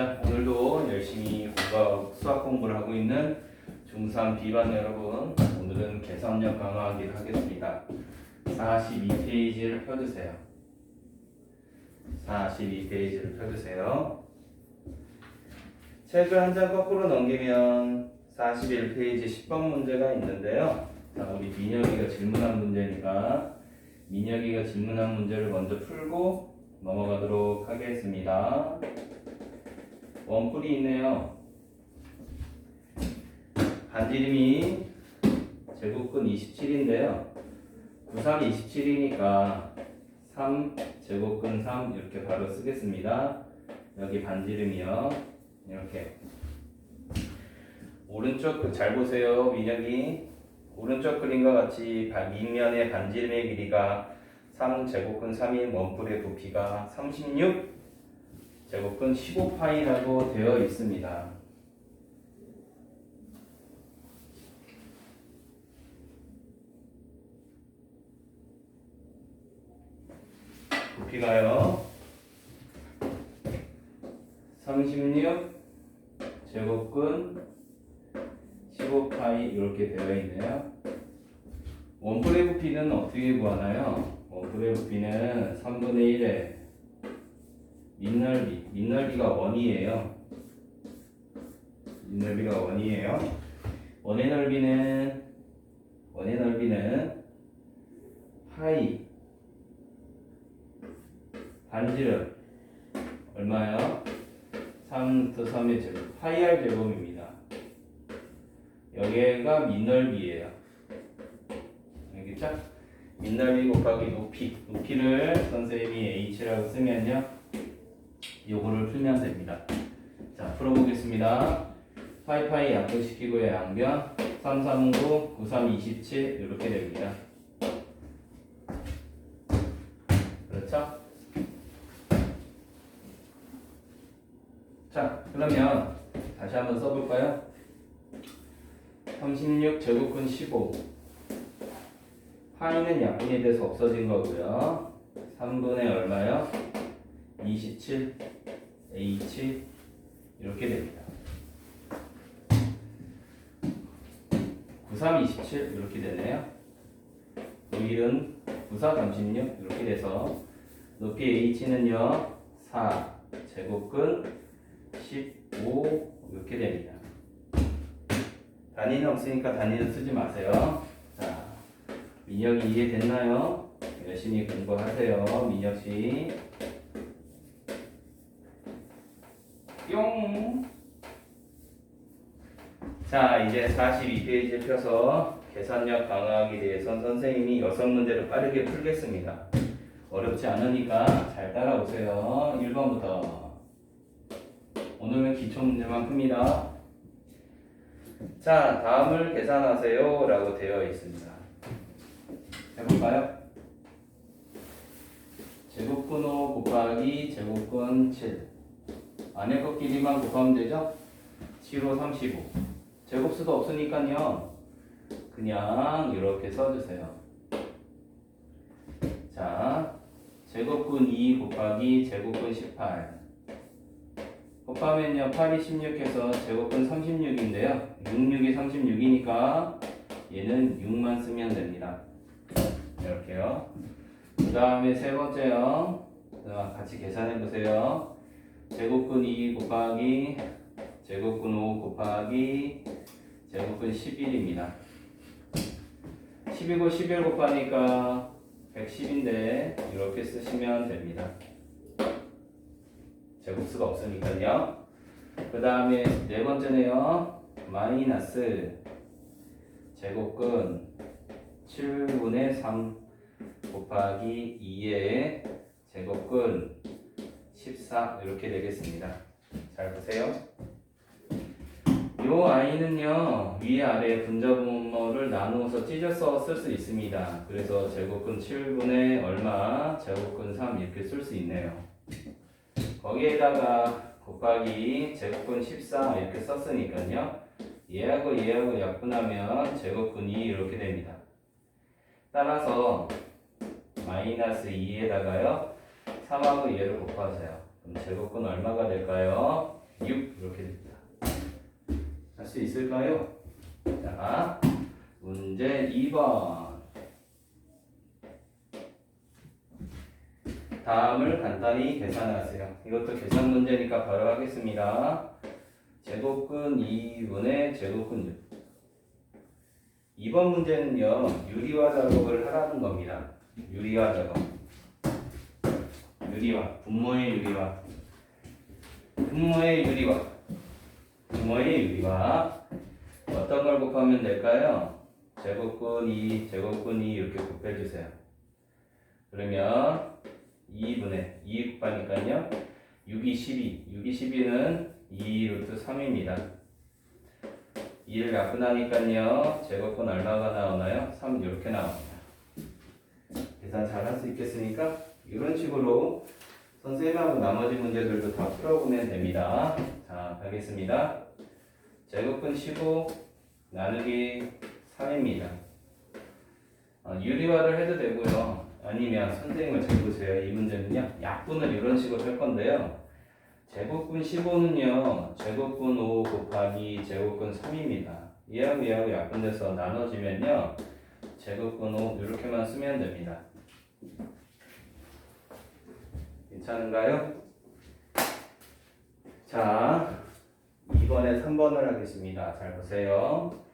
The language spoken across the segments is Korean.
자, 오늘도 열심히 공부, 수학 공부를 하고 있는 중3 B반 여러분, 오늘은 계산력 강화하기를 하겠습니다. 42페이지를 펴주세요. 42페이지를 펴주세요. 책을 한 장 거꾸로 넘기면 41페이지 10번 문제가 있는데요. 자, 우리 민혁이가 질문한 문제니까 민혁이가 질문한 문제를 먼저 풀고 넘어가도록 하겠습니다. 원뿔이 있네요. 반지름이 제곱근 27인데요. 93 27이니까 3 제곱근 3 이렇게 바로 쓰겠습니다. 여기 반지름이요. 이렇게 오른쪽 그잘 보세요 민혁이 오른쪽 그림과 같이 반- 밑면의 반지름의 길이가 3 제곱근 3인 원뿔의 부피가 36 제곱근 15파이라고 되어 있습니다. 부피가요. 36 제곱근 15파이 이렇게 되어 있네요. 원뿔의 부피는 어떻게 구하나요? 원뿔의 부피는 3분의 1에 밑넓이, 밑넓이가 원이에요. 밑넓이가 원이에요. 원의 넓이는 원의 넓이는 파이 반지름 얼마요? 3 루트 3의 제곱 파이 r 제곱입니다. 여기가 밑넓이에요. 알겠죠? 밑넓이 곱하기 높이 높이를 선생님이 h라고 쓰면요 요거를 풀면 됩니다. 자, 풀어보겠습니다. 파이파이 약분시키고의 양변 3, 3, 9, 9, 3, 27 이렇게 됩니다. 그렇죠? 자, 그러면 다시 한번 써볼까요? 36 제곱근 15 파이는 약분이 돼서 없어진 거고요. 3분의 얼마요? 27 H 이렇게 됩니다. 93, 27 이렇게 되네요. 91은 94, 36 이렇게 돼서 높이 H는요 4 제곱근 15 이렇게 됩니다. 단위는 없으니까 단위는 쓰지 마세요. 자, 민혁이 이해됐나요? 열심히 공부하세요, 민혁 씨. 뿅. 자, 이제 42페이지 펴서 계산력 강화하기 대해선 선생님이 여섯 문제를 빠르게 풀겠습니다. 어렵지 않으니까 잘 따라오세요. 1번부터. 오늘은 기초 문제만 풉니다. 자, 다음을 계산하세요. 라고 되어 있습니다. 해볼까요? 제곱근 5 곱하기 제곱근 7. 안에 것 길이만 곱하면 되죠? 7호 35. 제곱수도 없으니까요. 그냥 이렇게 써주세요. 자, 제곱근 2 곱하기 제곱근 18. 곱하면요 8이 16해서 제곱근 36인데요 66이 36이니까 얘는 6만 쓰면 됩니다 이렇게요 그 다음에 세 번째요 자, 같이 계산해 보세요 제곱근 2 곱하기 제곱근 5 곱하기 제곱근 11입니다 12고 11 곱하니까 110인데 이렇게 쓰시면 됩니다 제곱수가 없으니까요. 그 다음에 네 번째네요. 마이너스 제곱근 7분의 3 곱하기 2의 제곱근 14 이렇게 되겠습니다. 잘 보세요. 요 아이는요 위에 아래 분자분모를 나누어서 찢어서 쓸 수 있습니다. 그래서 제곱근 7분의 얼마 제곱근 3 이렇게 쓸 수 있네요. 거기에다가 곱하기 제곱근 14 이렇게 썼으니까요. 얘하고 얘하고 약분하면 제곱근이 이렇게 됩니다. 따라서 마이너스 2에다가요. 3하고 얘를 곱하세요. 그럼 제곱근 얼마가 될까요? 6 이렇게 됩니다. 할 수 있을까요? 자, 문제 2번. 다음을 간단히 계산하세요. 이것도 계산 문제니까 바로 하겠습니다. 제곱근 2분의 제곱근 6. 2번 문제는요, 유리화 작업을 하라는 겁니다. 유리화 작업. 유리화, 분모의 유리화. 분모의 유리화. 분모의 유리화. 어떤 걸 곱하면 될까요? 제곱근 2, 제곱근 2 이렇게 곱해주세요. 그러면 2분의 2 곱하니까요. 6이 12, 6이 12는 2 루트 3입니다. 2를 약분하니까요. 제곱근 얼마가 나오나요? 3 이렇게 나옵니다. 계산 잘 할 수 있겠습니까? 이런 식으로 선생님하고 나머지 문제들도 다 풀어보면 됩니다. 자, 가겠습니다. 제곱근 15 나누기 3입니다. 어, 유리화를 해도 되고요. 아니면 선생님을 잘 보세요. 이 문제는요. 약분을 이런 식으로 할 건데요. 제곱근 15는요. 제곱근 5 곱하기 제곱근 3입니다. 얘하고 얘하고 약분돼서 나눠지면요. 제곱근 5 이렇게만 쓰면 됩니다. 괜찮은가요? 자, 2번에 3번을 하겠습니다. 잘 보세요.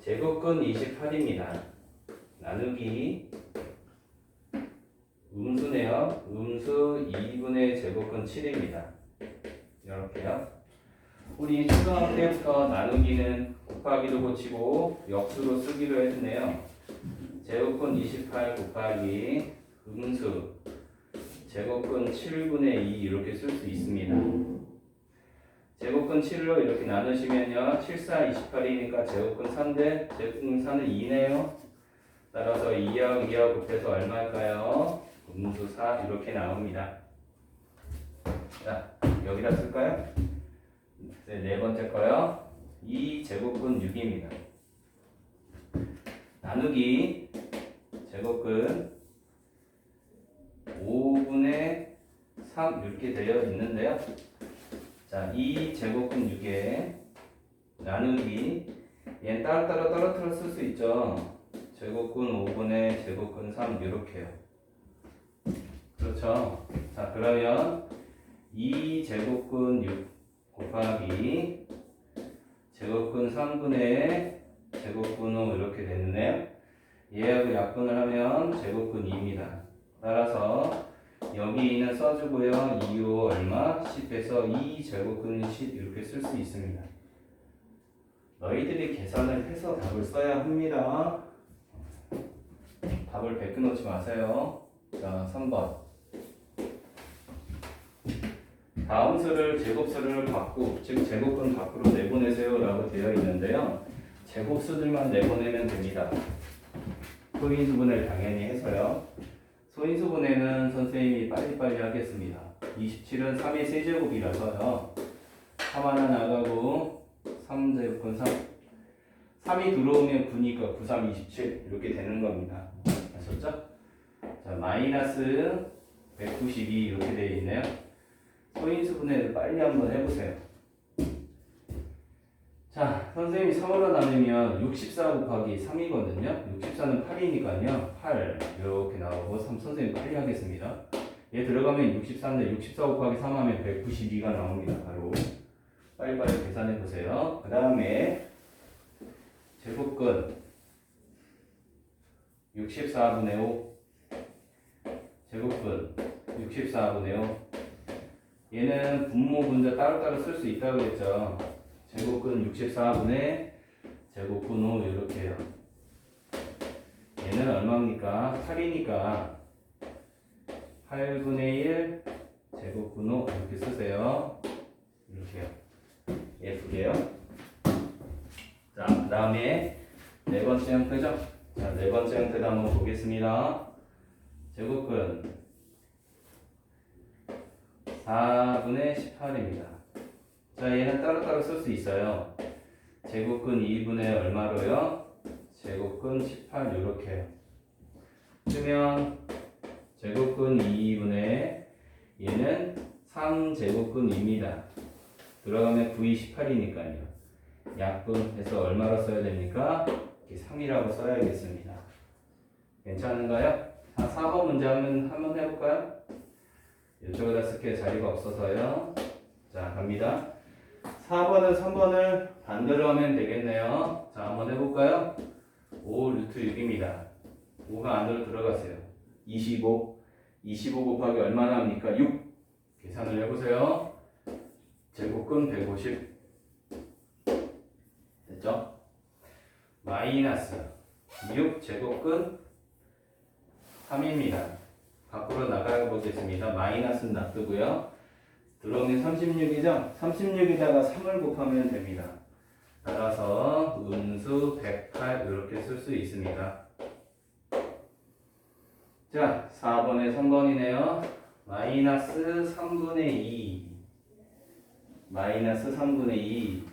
제곱근 28입니다. 나누기 음수네요. 음수 2분의 제곱근 7입니다. 이렇게요. 우리 초등학교 때부터 나누기는 곱하기로 고치고 역수로 쓰기로 했네요. 제곱근 28 곱하기 음수 제곱근 7분의 2 이렇게 쓸 수 있습니다. 제곱근 7로 이렇게 나누시면요. 7, 4, 28이니까 제곱근 3대 제곱근 4는 2네요. 따라서 2하고 2하고 곱해서 얼마일까요? 음수 4 이렇게 나옵니다. 자, 여기다 쓸까요? 네, 네 번째 거요. 2 제곱근 6입니다. 나누기 제곱근 5분의 3 이렇게 되어 있는데요. 자, 2 제곱근 6에 나누기 얘는 따로따로 떨어뜨려 쓸 수 있죠. 제곱근 5분의 제곱근 3 이렇게요. 그렇죠. 자, 그러면 2 제곱근 6 곱하기 제곱근 3분의 제곱근 5 이렇게 됐네요. 얘하고 약분을 하면 제곱근 2입니다. 따라서 여기 2는 써주고요. 2, 5 얼마? 10에서 2 제곱근 10 이렇게 쓸 수 있습니다. 너희들이 계산을 해서 답을 써야 합니다. 답을 베껴 놓지 마세요. 자, 3번. 다음 수를 제곱수를 바꾸, 즉 제곱근 밖으로 내보내세요 라고 되어 있는데요. 제곱수들만 내보내면 됩니다. 소인수분해를 당연히 해서요. 소인수분해는 선생님이 빨리빨리 하겠습니다. 27은 3의 세제곱이라서요. 3 하나 나가고 3제곱은 3. 3이 들어오면 9니까 9, 3, 27 이렇게 되는 겁니다. 아셨죠? 자, 마이너스 192 이렇게 되어 있네요. 소인수 분해를 빨리 한번 해보세요. 자, 선생님이 3으로 나누면 64 곱하기 3이거든요. 64는 8이니까요. 8 이렇게 나오고 3 선생님 빨리 하겠습니다. 얘 들어가면 64인데 64 곱하기 3 하면 192가 나옵니다. 바로 빨리빨리 계산해 보세요. 그 다음에 제곱근 64분의 5 제곱근 64분의 5 얘는 분모 분자 따로따로 쓸 수 있다고 했죠. 제곱근 64분의 제곱근 5 이렇게요. 얘는 얼마입니까? 8이니까 8분의 1 제곱근 5 이렇게 쓰세요. 이렇게요. 예쁘게요. 자, 그 다음에 네 번째 형태죠. 자, 네 번째 형태도 한번 보겠습니다. 제곱근 4분의 18입니다. 자, 얘는 따로따로 쓸 수 있어요. 제곱근 2분의 얼마로요? 제곱근 18 이렇게요. 쓰면 제곱근 2분의 얘는 3제곱근 2입니다. 들어가면 9, 2, 18이니까요. 약분해서 얼마로 써야 됩니까? 이렇게 3이라고 써야겠습니다. 괜찮은가요? 자, 4번 문제 한번 해볼까요? 이쪽에다 쓸게 자리가 없어서요. 자, 갑니다. 4번은 3번을 반대로 하면 되겠네요. 자, 한번 해볼까요? 5 루트 6입니다. 5가 안으로 들어갔어요. 25. 25 곱하기 얼마나 합니까? 6. 계산을 해보세요. 제곱근 150. 됐죠? 마이너스 6 제곱근 3입니다. 밖으로 나가 보겠습니다. 마이너스는 놔두고요. 들어오는 36이죠? 36에다가 3을 곱하면 됩니다. 따라서 음수 108 이렇게 쓸 수 있습니다. 자, 4번에 3번이네요. 마이너스 3분의 2 마이너스 3분의 2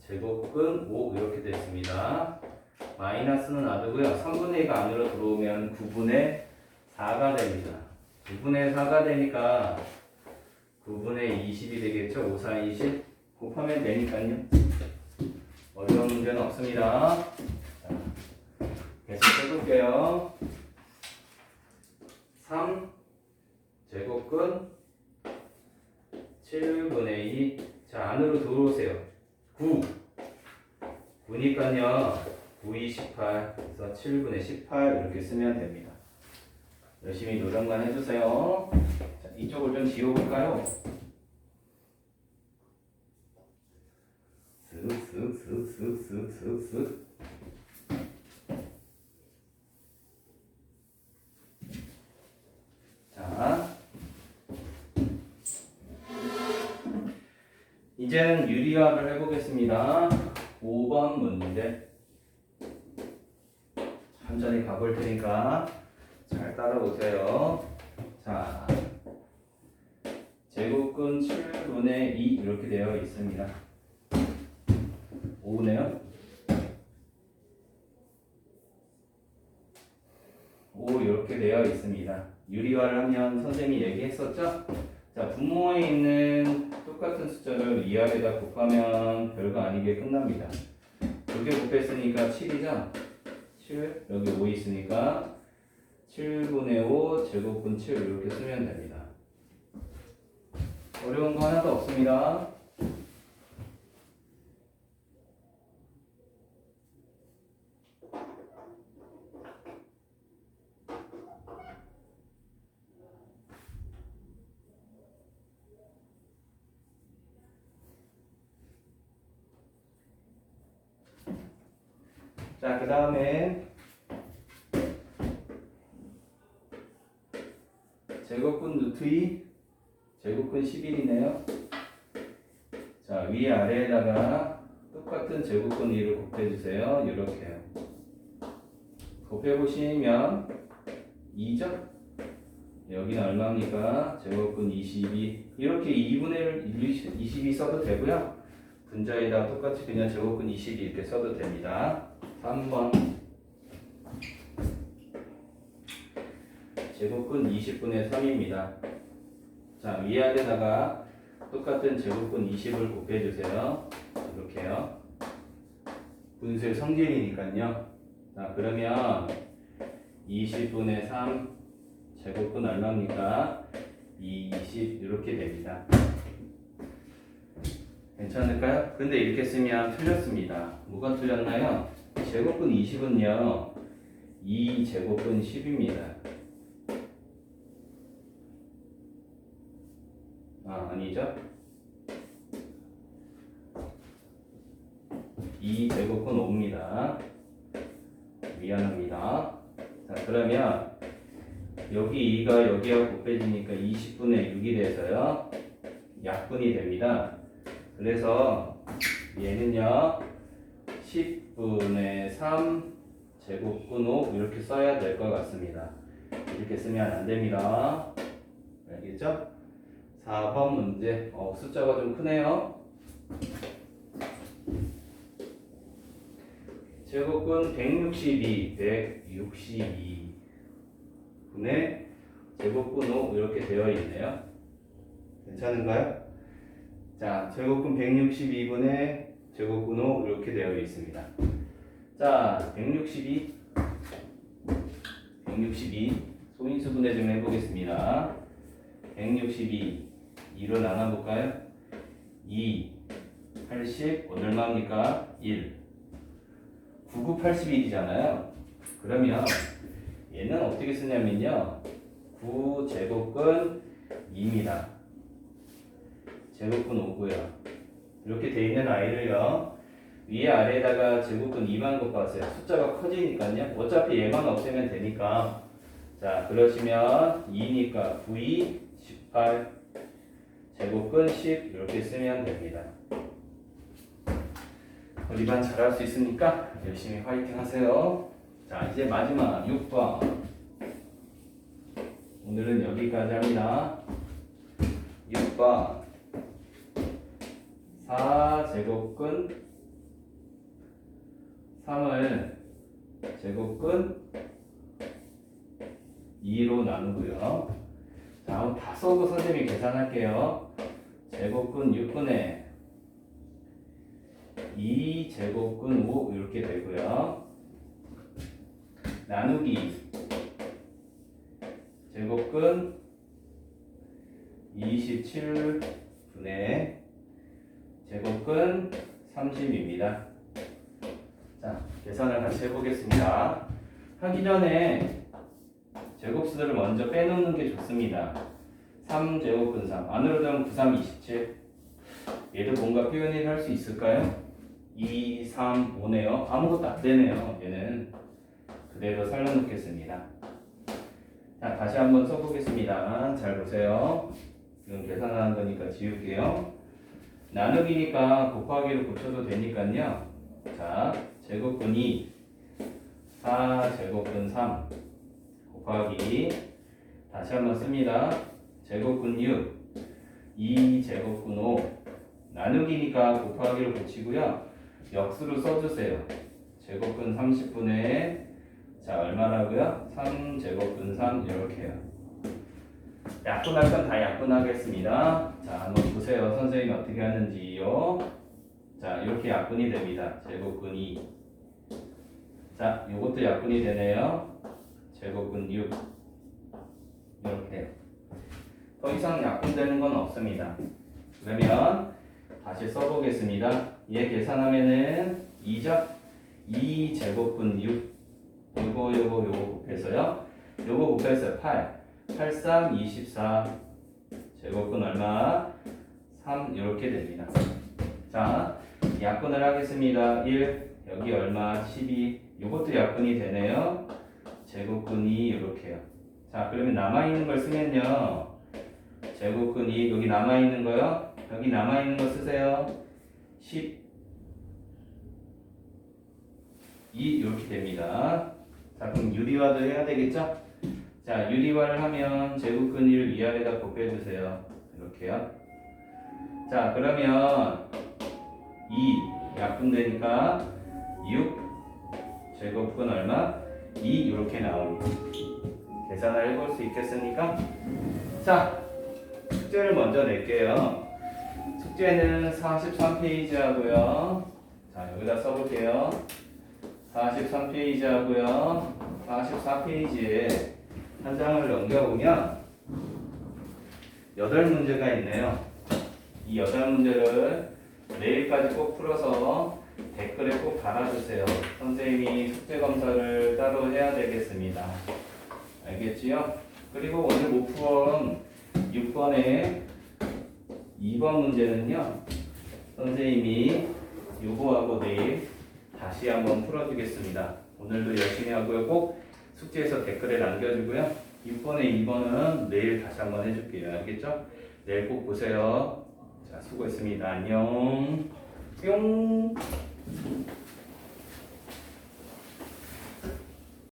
제곱근 5 이렇게 됐습니다. 마이너스는 놔두고요. 3분의 2가 안으로 들어오면 9분의 4가 됩니다. 9분의 4가 되니까 9분의 20이 되겠죠? 5, 4, 20 곱하면 되니까요. 어려운 문제는 없습니다. 자, 계속 해볼게요. 3 제곱근 7분의 2 자, 안으로 들어오세요. 9 9니까요. 9, 2, 18 그래서 7분의 18 이렇게 쓰면 됩니다. 열심히 노력만 해주세요. 자, 이쪽을 좀 지워볼까요? 쓱쓱쓱쓱쓱쓱쓱 자, 이제는 유리화를 해보겠습니다. 5번 문제. 천천히 가볼 테니까 잘 따라오세요. 자, 제곱근 7분의 2 이렇게 되어 있습니다. 5네요. 5 이렇게 되어 있습니다. 유리화를 하면 선생님이 얘기했었죠? 자, 분모에 있는 똑같은 숫자를 이하에다 곱하면 별거 아니게 끝납니다. 두개 곱했으니까 7이죠? 7, 여기 5 있으니까 7분의 5 제곱분 7 이렇게 쓰면 됩니다. 어려운 거 하나도 없습니다. 자, 그 다음에 제곱근 루트 2 제곱근 11이네요. 자, 위 아래에다가 똑같은 제곱근 2를 곱해주세요. 이렇게요. 곱해보시면 2죠? 여기는 얼마입니까? 제곱근 22 이렇게 2분의 1, 22 써도 되고요. 분자에다 똑같이 그냥 제곱근 22 이렇게 써도 됩니다. 3번 제곱근 20분의 3입니다. 자, 위아래다가 똑같은 제곱근 20을 곱해주세요. 이렇게요. 분수의 성질이니까요. 자, 그러면 20분의 3 제곱근 얼마입니까? 20 이렇게 됩니다. 괜찮을까요? 근데 이렇게 쓰면 틀렸습니다. 뭐가 틀렸나요? 제곱근 20은요, 2 제곱근 10입니다. 아, 아니죠? 2 제곱근 5입니다. 미안합니다. 자, 그러면 여기 2가 여기하고 곱해지니까 20분의 6이 돼서요, 약분이 됩니다. 그래서 얘는요, 10분의 3 제곱근 5 이렇게 써야 될 것 같습니다. 이렇게 쓰면 안 됩니다. 알겠죠? 4번 문제. 어, 숫자가 좀 크네요. 제곱근 162, 162 분의 제곱근 5 이렇게 되어 있네요. 괜찮은가요? 자, 제곱근 162분의 제곱근 5 이렇게 되어 있습니다. 자, 162 162 소인수분해 좀 해보겠습니다. 162 2로 나눠볼까요? 2 80 얼마입니까? 1 99 81이잖아요. 그러면 얘는 어떻게 쓰냐면요. 9 제곱근 2입니다. 제곱근 5고요. 이렇게 돼 있는 아이를요. 위에 아래에다가 제곱근 2만 곱하세요. 숫자가 커지니까요. 어차피 얘만 없애면 되니까. 자, 그러시면 2니까 9, 2, 18 제곱근 10 이렇게 쓰면 됩니다. 우리 반 잘할 수 있으니까 열심히 화이팅 하세요. 자, 이제 마지막 6번. 오늘은 여기까지 합니다. 6번. 4제곱근 3을 제곱근 2로 나누고요. 자, 한번 다 써고 선생님이 계산할게요. 제곱근 6근에 2제곱근 5 이렇게 되고요. 나누기 제곱근 27분의 제곱근 30입니다. 자, 계산을 같이 해보겠습니다. 하기 전에 제곱수들을 먼저 빼놓는 게 좋습니다. 3제곱근 3. 안으로 들면 9, 3, 27. 얘도 뭔가 표현을 할 수 있을까요? 2, 3, 5네요. 아무것도 안 되네요. 얘는 그대로 살려놓겠습니다. 자, 다시 한번 써보겠습니다. 잘 보세요. 지금 계산하는 거니까 지울게요. 나누기니까 곱하기로 붙여도 되니까요. 자, 제곱근이 4제곱근 3 곱하기 다시 한번 씁니다. 제곱근 6 2제곱근 5 나누기니까 곱하기로 붙이고요. 역수로 써주세요. 제곱근 30분의 자 얼마라고요? 3제곱근 3 이렇게요. 약분할 건 다 약분하겠습니다. 자 한번 보세요. 선생님이 어떻게 하는지요. 자 이렇게 약분이 됩니다. 제곱근이 자 요것도 약분이 되네요. 제곱근 6 이렇게 더 이상 약분되는 건 없습니다. 그러면 다시 써보겠습니다. 얘 계산하면은 2죠? 2 제곱분 6 요거 요거 요거 곱해서요. 요거 곱해서 8 8 3 24 제곱분 얼마? 3 이렇게 됩니다. 자 약분을 하겠습니다. 1 여기 얼마? 12 요것도 약분이 되네요. 제곱근이 이렇게요. 자 그러면 남아있는 걸 쓰면요. 제곱근이 여기 남아있는 거요. 여기 남아있는 거 쓰세요. 10 2 이렇게 됩니다. 자 그럼 유리화도 해야 되겠죠? 자 유리화를 하면 제곱근 1 위아래다 곱해주세요. 이렇게요. 자 그러면 2 약분되니까 6 제곱근 얼마? 2 이렇게 나옵니다. 계산을 해볼 수 있겠습니까? 자 숙제를 먼저 낼게요. 숙제는 43페이지 하고요. 자, 여기다 써볼게요. 43페이지 하고요. 44페이지에 한 장을 넘겨보면 8문제가 있네요. 이 8문제를 내일까지 꼭 풀어서 댓글에 꼭 달아주세요. 선생님이 숙제 검사를 따로 해야 되겠습니다. 알겠지요? 그리고 오늘 목표원 6번에 2번 문제는요. 선생님이 요거하고 내일 다시 한번 풀어주겠습니다. 오늘도 열심히 하고요. 꼭 숙제에서 댓글에 남겨주고요. 6번에 2번은 내일 다시 한번 해줄게요. 알겠죠? 내일 꼭 보세요. 자, 수고했습니다. 안녕. 뿅.